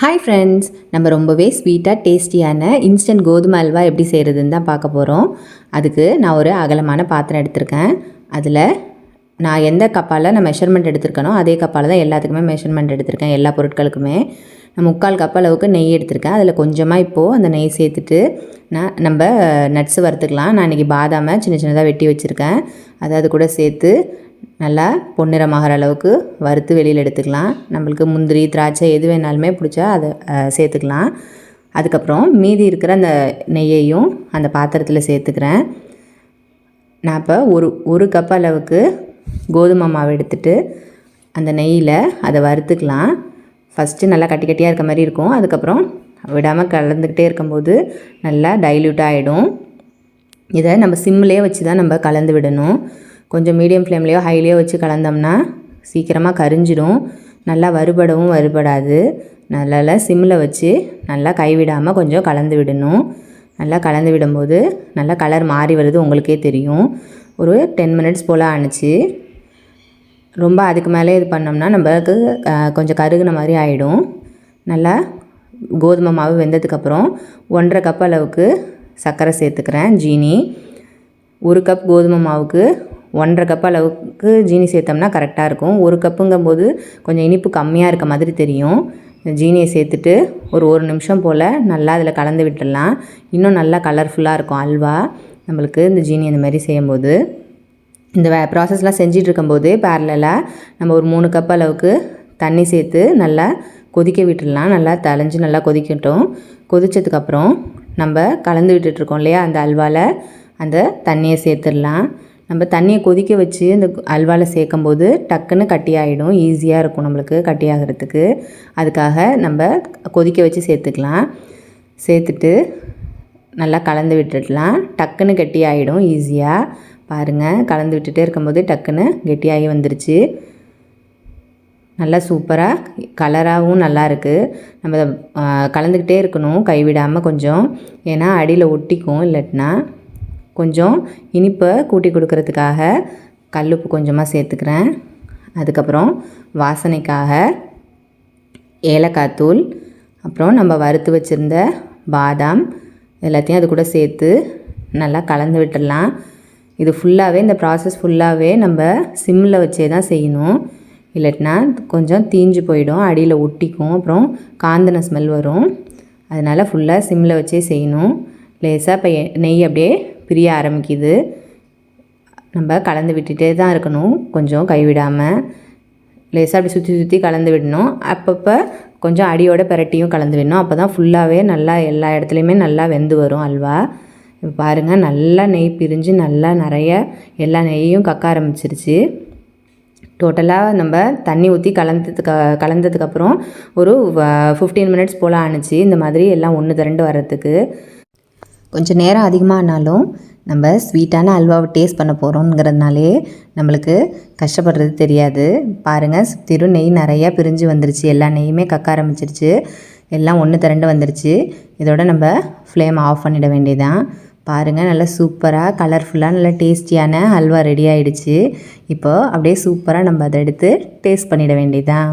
Hi friends நம்ம ரொம்பவே ஸ்வீட்டாக டேஸ்டியான இன்ஸ்டன்ட் கோதுமை அல்வா எப்படி செய்கிறதுன்னு தான் பார்க்க போகிறோம் அதுக்கு நான் ஒரு அகலமான பாத்திரம் எடுத்திருக்கேன். அதில் நான் எந்த கப்பால் நான் மெஷர்மெண்ட் எடுத்திருக்கேனோ அதே கப்பால் தான் எல்லாத்துக்குமே மெஷர்மெண்ட் எடுத்திருக்கேன் எல்லா பொருட்களுக்குமே. நான் முக்கால் கப் அளவுக்கு நெய் எடுத்திருக்கேன். அதில் கொஞ்சமாக இப்போது அந்த நெய் சேர்த்துட்டு நான் நம்ம நட்ஸு வறுத்துக்கலாம். நான் இன்றைக்கி பாதாமை சின்ன சின்னதாக வெட்டி வச்சுருக்கேன். அதை அது கூட சேர்த்து நல்லா பொன்னிறமாகிற அளவுக்கு வறுத்து வெளியில் எடுத்துக்கலாம். நம்மளுக்கு முந்திரி திராட்சை எது வேணாலுமே பிடிச்சா அதை சேர்த்துக்கலாம். அதுக்கப்புறம் மீதி இருக்கிற அந்த நெய்யையும் அந்த பாத்திரத்தில் சேர்த்துக்கிறேன். நான் இப்போ ஒரு ஒரு கப் அளவுக்கு கோதுமை மாவு எடுத்துட்டு அந்த நெய்யில் அதை வறுத்துக்கலாம். ஃபஸ்ட்டு நல்லா கட்டி கட்டியாக இருக்க மாதிரி இருக்கும். அதுக்கப்புறம் விடாமல் கலந்துக்கிட்டே இருக்கும்போது நல்லா டைல்யூட் ஆகிடும் இதை நம்ம சிம்மிலே வச்சு தான் நம்ம கலந்து விடணும். கொஞ்சம் மீடியம் ஃப்ளேம்லேயோ ஹைலேயோ வச்சு கலந்தோம்னா சீக்கிரமாக கரிஞ்சிடும். நல்லா வறுபடவும் வறுபடாது. நல்லா சிம்மில் வச்சு நல்லா கைவிடாமல் கொஞ்சம் கலந்து விடணும். நல்லா கலந்து விடும்போது நல்லா கலர் மாறி வருது உங்களுக்கே தெரியும். ஒரு டென் மினிட்ஸ் போல் ஆணுச்சு. ரொம்ப அதுக்கு மேலே இது பண்ணோம்னா நம்மளுக்கு கொஞ்சம் கருகுன மாதிரி ஆகிடும் நல்லா கோதுமை மாவு வெந்ததுக்கப்புறம் ஒன்றரை கப் அளவுக்கு சர்க்கரை சேர்த்துக்கிறேன் ஜீனி. ஒரு கப் கோதுமை மாவுக்கு ஒன்றரை கப் அளவுக்கு ஜீனி சேர்த்தோம்னா கரெக்டாக இருக்கும். ஒரு கப்புங்கும்போது கொஞ்சம் இனிப்பு கம்மியாக இருக்க மாதிரி தெரியும். ஜீனியை சேர்த்துட்டு ஒரு ஒரு நிமிஷம் போல் நல்லா அதில் கலந்து விட்டுடலாம். இன்னும் நல்லா கலர்ஃபுல்லாக இருக்கும் அல்வா. நம்மளுக்கு இந்த ஜீனி இந்த மாதிரி செய்யும்போது. இந்த வே ப்ராசஸ்லாம் செஞ்சிட்டு இருக்கும்போது பேரலாக நம்ம ஒரு மூணு கப் அளவுக்கு தண்ணி சேர்த்து நல்லா கொதிக்க விட்டுடலாம். நல்லா தலைஞ்சு நல்லா கொதிக்கட்டும். கொதித்ததுக்கப்புறம் நம்ம கலந்து விட்டுட்ருக்கோம் இல்லையா? அந்த அல்வாவில் அந்த தண்ணியை சேர்த்துடலாம். நம்ம தண்ணியை கொதிக்க வச்சு அந்த அல்வாவில் சேர்க்கும்போது டக்குன்னு கட்டியாகிடும் ஈஸியாக இருக்கும் நம்மளுக்கு கட்டியாகிறதுக்கு. அதுக்காக நம்ம கொதிக்க வச்சு சேர்த்துக்கலாம். சேர்த்துட்டு நல்லா கலந்து விட்டுடலாம். டக்குன்னு கெட்டி ஈஸியாக பாருங்கள் கலந்து விட்டுட்டே இருக்கும்போது டக்குன்னு கெட்டியாகி வந்துருச்சு. நல்லா சூப்பராக கலராகவும் நல்லா இருக்குது நம்ம கலந்துக்கிட்டே இருக்கணும். கைவிடாமல் கொஞ்சம். ஏன்னா அடியில் ஒட்டிக்கும் இல்லாட்டினா கொஞ்சம் இனிப்பை கூட்டி கொடுக்கறதுக்காக கல்லுப்பு கொஞ்சமாக சேர்த்துக்கிறேன். அதுக்கப்புறம் வாசனைக்காக ஏலக்காய் தூள் அப்புறம் நம்ம வறுத்து வச்சுருந்த பாதாம் எல்லாத்தையும் அது கூட சேர்த்து நல்லா கலந்து விட்டுடலாம். இது ஃபுல்லாகவே இந்த ப்ராசஸ் ஃபுல்லாகவே நம்ம சிம்மில் வச்சே தான் செய்யணும். இல்லாட்டினா கொஞ்சம் தீஞ்சு போயிடும் அடியில் ஒட்டிக்கும் அப்புறம் காந்தின ஸ்மெல் வரும். அதனால் ஃபுல்லாக சிம்மில் வச்சே செய்யணும். லேசாக இப்போ நெய் அப்படியே பிரிய ஆரம்பிக்குது. நம்ம கலந்து விட்டுட்டே தான் இருக்கணும். கொஞ்சம் கைவிடாமல் லேசாக அப்படி சுற்றி சுற்றி கலந்து விடணும். அப்பப்போ கொஞ்சம் அடியோட பிரட்டியும் கலந்து விடணும். அப்போ தான் ஃபுல்லாகவே நல்லா எல்லா இடத்துலையுமே நல்லா வெந்து வரும் அல்வா. இப்போ பாருங்கள் நல்லா நெய் பிரிஞ்சு நல்லா நிறைய எல்லா நெய்யும் கக்க ஆரம்பிச்சிருச்சு. டோட்டலாக நம்ம தண்ணி ஊற்றி கலந்ததுக்கு கலந்ததுக்கப்புறம் ஒரு ஃபிஃப்டீன் மினிட்ஸ் போல் ஆணுச்சு. இந்த மாதிரி எல்லாம் ஒன்று திரண்டு வர்றதுக்கு. கொஞ்சம் நேரம் அதிகமானாலும் நம்ம ஸ்வீட்டான அல்வாவை டேஸ்ட் பண்ண போகிறோங்கிறதுனாலே நம்மளுக்கு கஷ்டப்படுறது தெரியாது. பாருங்கள் சுற்றிலும் நெய் நிறையா பிரிஞ்சு வந்துருச்சு. எல்லா நெய்யுமே கக்க ஆரம்பிச்சிருச்சு. எல்லாம் ஒன்று திரண்டு வந்துருச்சு. இதோட நம்ம ஃப்ளேம் ஆஃப் பண்ணிட வேண்டியதான் பாருங்கள் நல்லா சூப்பராக கலர்ஃபுல்லாக நல்லா டேஸ்டியான அல்வா ரெடி ஆகிடுச்சு இப்போது அப்படியே சூப்பராக நம்ம அதை எடுத்து டேஸ்ட் பண்ணிட வேண்டியதான்